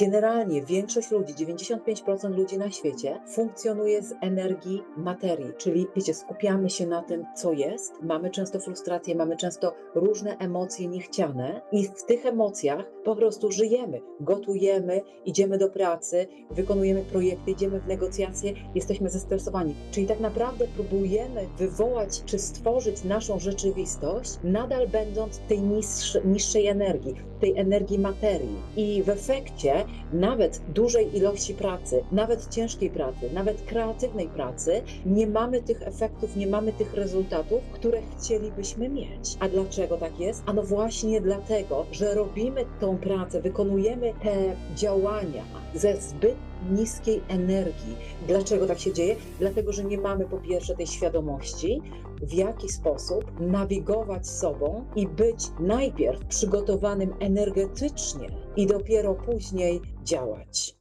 Generalnie większość ludzi, 95% ludzi na świecie funkcjonuje z energii materii, czyli wiecie, skupiamy się na tym, co jest, mamy często frustrację, mamy często różne emocje niechciane i w tych emocjach po prostu żyjemy, gotujemy, idziemy do pracy, wykonujemy projekty, idziemy w negocjacje, jesteśmy zestresowani. Czyli tak naprawdę próbujemy wywołać czy stworzyć naszą rzeczywistość, nadal będąc w tej niższej, energii, tej energii materii. I w efekcie nawet dużej ilości pracy, nawet ciężkiej pracy, nawet kreatywnej pracy, nie mamy tych efektów, nie mamy tych rezultatów, które chcielibyśmy mieć. A dlaczego tak jest? Ano właśnie dlatego, że robimy tą pracę, wykonujemy te działania ze zbyt niskiej energii. Dlaczego tak się dzieje? Dlatego, że nie mamy po pierwsze tej świadomości, w jaki sposób nawigować sobą i być najpierw przygotowanym energetycznie i dopiero później działać.